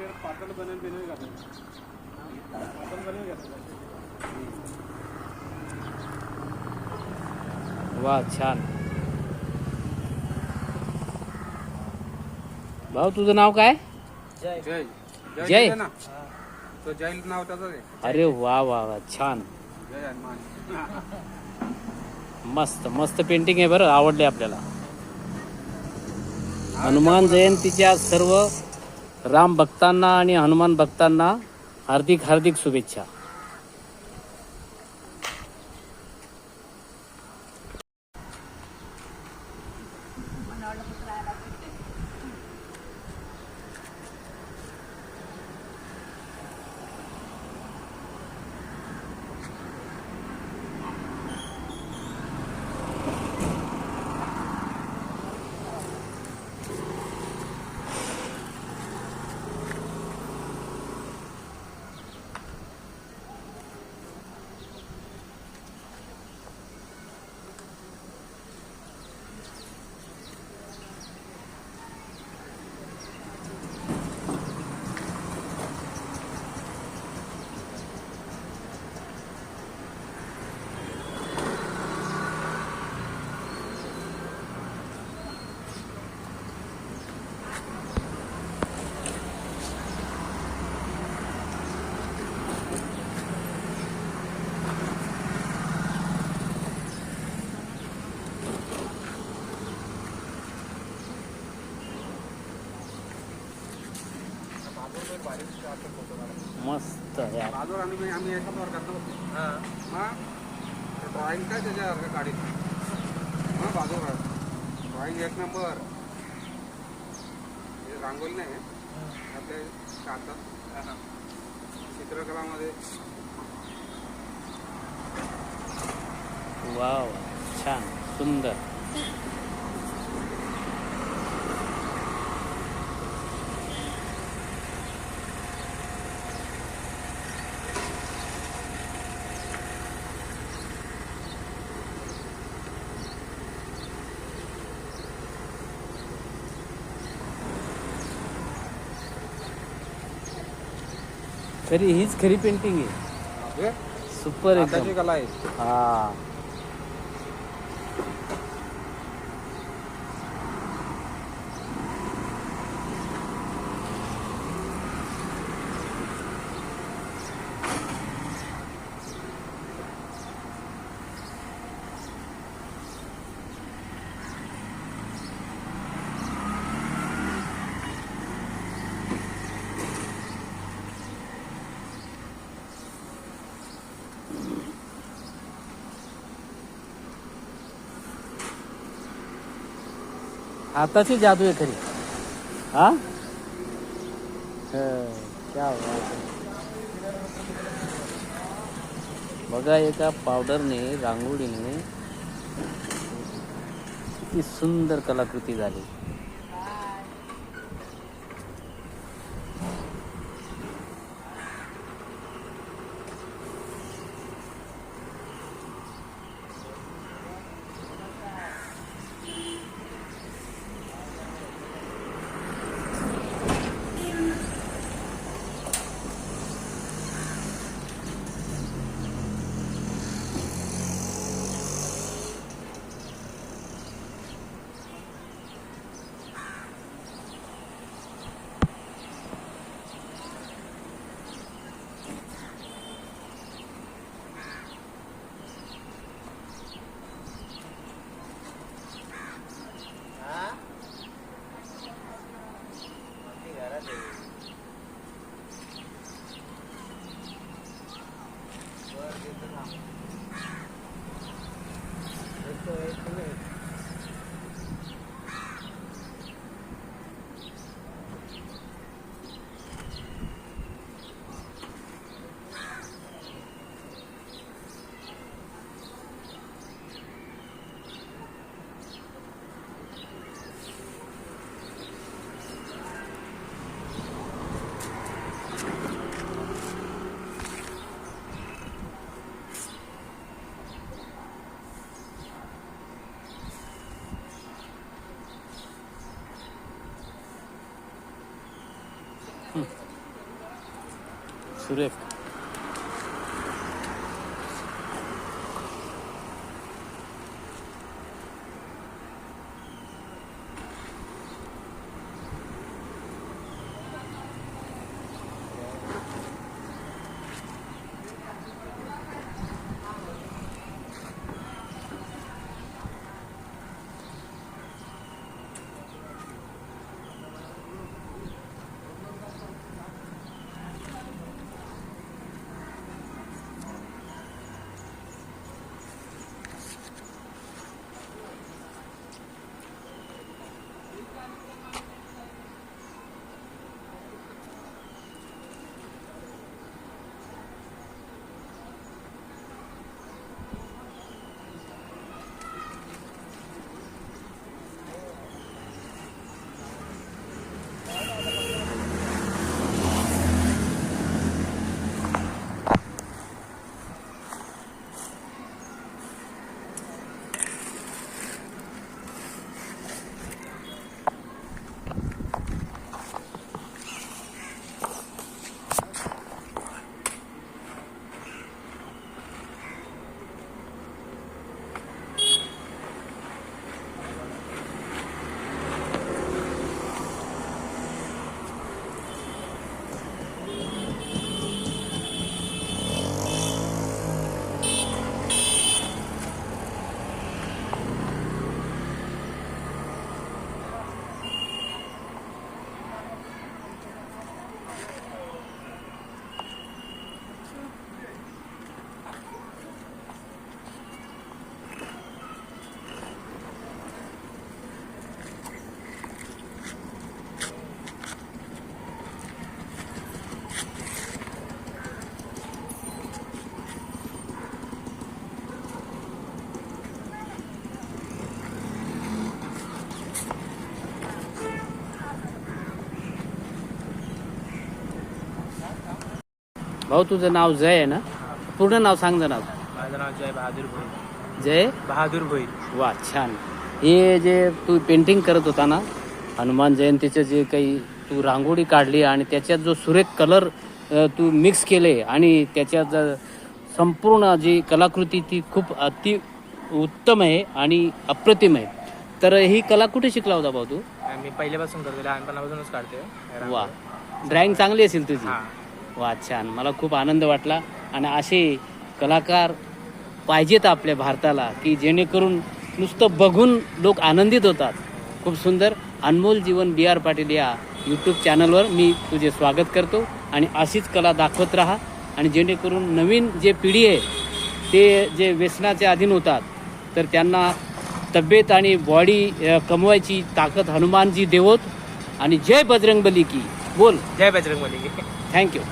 वगैरे पातळ बनवून बिनवी घालतात पातळ बनवून घालतात वा छान. भाऊ तुझं नाव काय? जय. जय. जय. ना तो जय नाव त्याचं अरे वा वा वा छान. जय हनुमान. मस्त मस्त पेंटिंग आहे बरं आवडले आपल्याला. हनुमान जयंतीच्या सर्व राम भक्तांना आणि हनुमान भक्तांना हार्दिक हार्दिक शुभेच्छा. मस्त यार. आम्ही होतो मग ड्रॉइंग काय त्याच्यासारखं काढीत मग बाजूवर. ड्रॉइंग एक नंबर हे रांगोळी नाही. आपले काढतात चित्रकलामध्ये. वा वा छान. सुंदर. खरी हीच खरी पेंटिंग आहे. सुपर एकदम. कला आहे. हा. आताची जादू आहे खरी. हा? क्या बघा एका पावडरने रांगोळीने किती सुंदर कलाकृती झाली. सुरेख भाऊ तुझं नाव जय आहे ना? पूर्ण नाव सांग ना नाव माझं नाव जय बहादूर भोईर. जय? बहादूर भोईर. वा छान. हे जे तू पेंटिंग करत होता ना हनुमान जयंतीचं जे काही तू रांगोळी काढली आणि त्याच्यात जो सुरेख कलर अ, तू मिक्स केले आणि त्याच्यात अ, संपूर्ण जी कलाकृती ती खूप अति उत्तम आहे आणि अप्रतिम आहे. तर ही कला कुठे शिकला होता भाऊ तू? मी पहिल्यापासून करतो लहानपणापासूनच काढतोय. वा. ड्रॉइंग चांगली असेल तुझी. हा. वा छान. मला खूप आनंद वाटला. आणि असे कलाकार पाहिजेत आपल्या भारताला की जेणेकरून नुसतं बघून लोक आनंदित होतात. खूप सुंदर. अनमोल जीवन बी आर पाटील या यूट्यूब चॅनलवर मी तुझे स्वागत करतो. आणि अशीच कला दाखवत राहा. आणि जेणेकरून नवीन जे पिढी आहे ते जे व्यसनाचे अधीन होतात तर त्यांना तब्येत आणि बॉडी कमवायची ताकद हनुमानजी देवोत. आणि जय बजरंगबली की. बोल. जय बजरंग बली थँक्यू